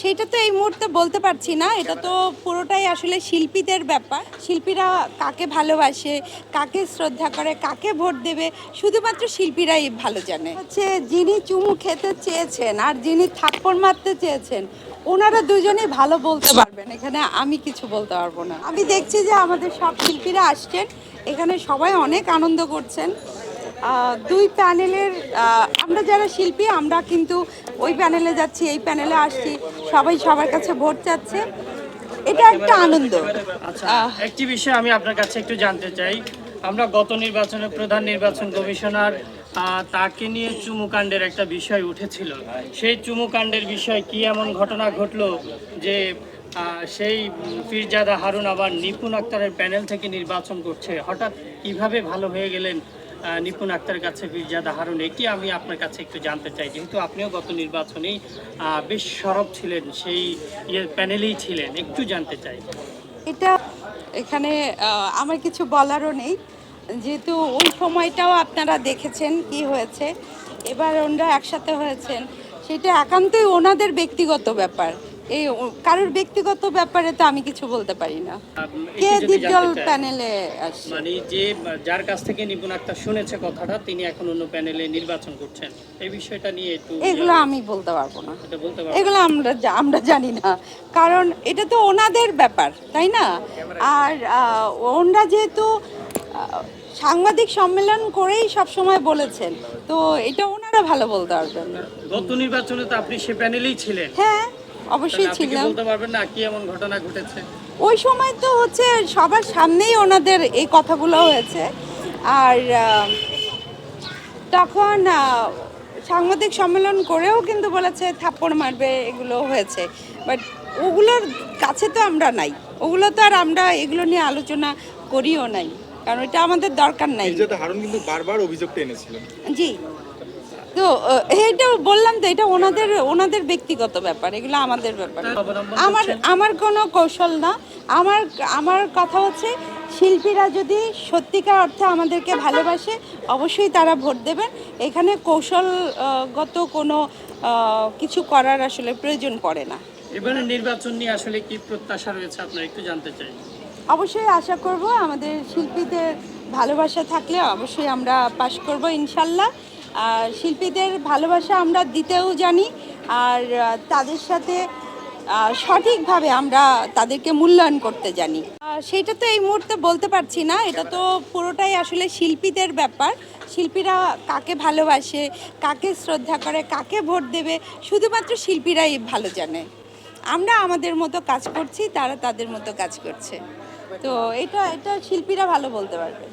সেটা তো এই মুহূর্তে বলতে পারছি না। এটা তো পুরোটাই আসলে শিল্পীদের ব্যাপার। শিল্পীরা কাকে ভালোবাসে, কাকে শ্রদ্ধা করে, কাকে ভোট দেবে, শুধুমাত্র শিল্পীরাই ভালো জানে। হচ্ছে যিনি চুমু খেতে চেয়েছেন আর যিনি থাপ্পড় মারতে চেয়েছেন, ওনারা দুজনেই ভালো বলতে পারবেন। এখানে আমি কিছু বলতে পারব না। আমি দেখছি যে আমাদের সব শিল্পীরা আসছেন। এখানে সবাই অনেক আনন্দ করছেন। দুই প্যানেলের আমরা যারা শিল্পী, আমরা কিন্তু ওই প্যানেলে যাচ্ছি, এই প্যানেলে আসছি। সবাই সবার কাছে ভোট চাচ্ছে। এটা একটা আনন্দ। আচ্ছা একটি বিষয় আমি আপনার কাছে একটু জানতে চাই। আমরা গত নির্বাচনে প্রধান নির্বাচন কমিশনার তাকে নিয়ে চুমুকাণ্ডের একটা বিষয় উঠেছিল। সেই চুমুকাণ্ডের বিষয় কি এমন ঘটনা ঘটলো যে সেই পীরজাদা হারুন আবার নিপুণ আক্তারের প্যানেল থেকে নির্বাচন করছে? হঠাৎ কীভাবে ভালো হয়ে গেলেন? নিপুণ আক্তারের কাছে পীরজাদা হারুন এটি আমি আপনার কাছে একটু জানতে চাই। যেহেতু আপনিও গত নির্বাচনেই বেশ সরব ছিলেন, সেই ইয়ে প্যানেলেই ছিলেন, একটু জানতে চাই। এটা এখানে আমার কিছু বলারও নেই। যেহেতু ওই সময়টাও আপনারা দেখেছেন কি হয়েছে। এবার ওনারা একসাথে হয়েছেন। সেটা একান্তই ওনাদের ব্যক্তিগত ব্যাপার। এই কারোর ব্যক্তিগত ব্যাপারে তো আমি কিছু বলতে পারি না। কে চাই। প্যানেলে আসছে? মানে যে যার কাছ থেকে নিপুণ আক্তার শুনেছে কথাটা তিনি এখন অন্য প্যানেলে নির্বাচন করছেন। এই বিষয়টা নিয়ে একটু এগুলো আমি বলতে পারব না। এটা বলতে পারবেন এগুলো আমরা আমরা জানি না। কারণ এটা তো ওনাদের ব্যাপার তাই না? আর ওনারা যেহেতু সাংবাদিক সম্মেলন করেই সব সময় বলেছেন তো এটা ওনারা ভালো বলতে পারবেন গত নির্বাচনে তো আপনি সে প্যানেলেই ছিলেন। হ্যাঁ। অবশ্যই ছিলাম। বলতে পারবেন না কি এমন ঘটনা ঘটেছে? ওই সময় তো হচ্ছে সবার সামনেই ওনাদের এই কথাগুলো হয়েছে। আর তখন সাংবাদিক সম্মেলন করেও কিন্তু বলেছে থাপ্পড় মারবে এগুলো হয়েছে। বাট ওগুলোর কাছে তো আমরা নাই। ওগুলো তো আর আমরা এগুলো নিয়ে আলোচনা করিও নাই। কারণ এটা আমাদের দরকার নাই। হারুন কিন্তু বারবার অভিযোগটা এনেছিলেন জি। তো এটা বললাম তো এটা ওনাদের ওনাদের ব্যক্তিগত ব্যাপার এগুলো আমাদের ব্যাপার। আমার আমার কোনো কৌশল না। আমার আমার কথা হচ্ছে শিল্পীরা যদি সত্যিকার অর্থে আমাদেরকে ভালোবাসে অবশ্যই তারা ভোট দেবেন। এখানে কৌশলগত কোনো কিছু করার আসলে প্রয়োজন পড়ে না। এবারে নির্বাচন নিয়ে আসলে কি প্রত্যাশা রয়েছে আপনার একটু জানতে চাই। অবশ্যই আশা করব আমাদের শিল্পীদের ভালোবাসা থাকলে অবশ্যই আমরা পাশ করব ইনশাল্লাহ। শিল্পীদের ভালোবাসা আমরা দিতেও জানি আর তাদের সাথে সঠিকভাবে আমরা তাদেরকে মূল্যায়ন করতে জানি। সেটা তো এই মুহূর্তে বলতে পারছি না, এটা তো পুরোটাই আসলে শিল্পীদের ব্যাপার। শিল্পীরা কাকে ভালোবাসে, কাকে শ্রদ্ধা করে, কাকে ভোট দেবে, শুধুমাত্র শিল্পীরাই ভালো জানে। আমরা আমাদের মতো কাজ করছি, তারা তাদের মতো কাজ করছে। তো এটা এটা শিল্পীরা ভালো বলতে পারবে।